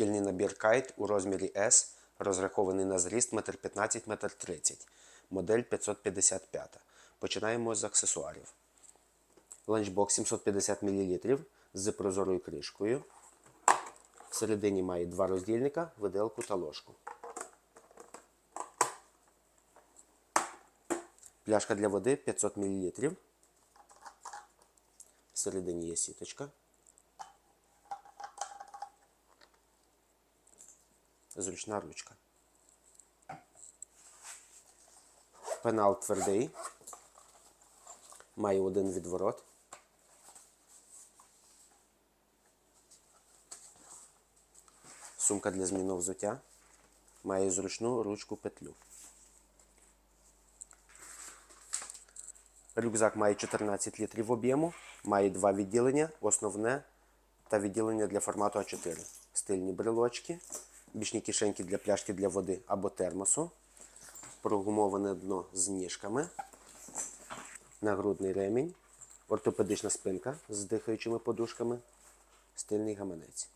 Шкільний набір кайт у розмірі S, розрахований на зріст 1,15 1,30 м, модель 555. Починаємо з аксесуарів. Ланчбокс 750 мл з прозорою кришкою. Всередині має два роздільника, виделку та ложку. Пляшка для води 500 мл. Всередині є сіточка. Зручна ручка. Пенал твердий. Має один відворот. Сумка для зміну взуття. Має зручну ручку петлю. Рюкзак має 14 літрів об'єму, має два відділення, основне та відділення для формату А4. Стильні брелочки, бічні кишеньки для пляшки для води або термосу, прогумоване дно з ніжками, нагрудний ремінь, ортопедична спинка з дихаючими подушками, стильний гаманець.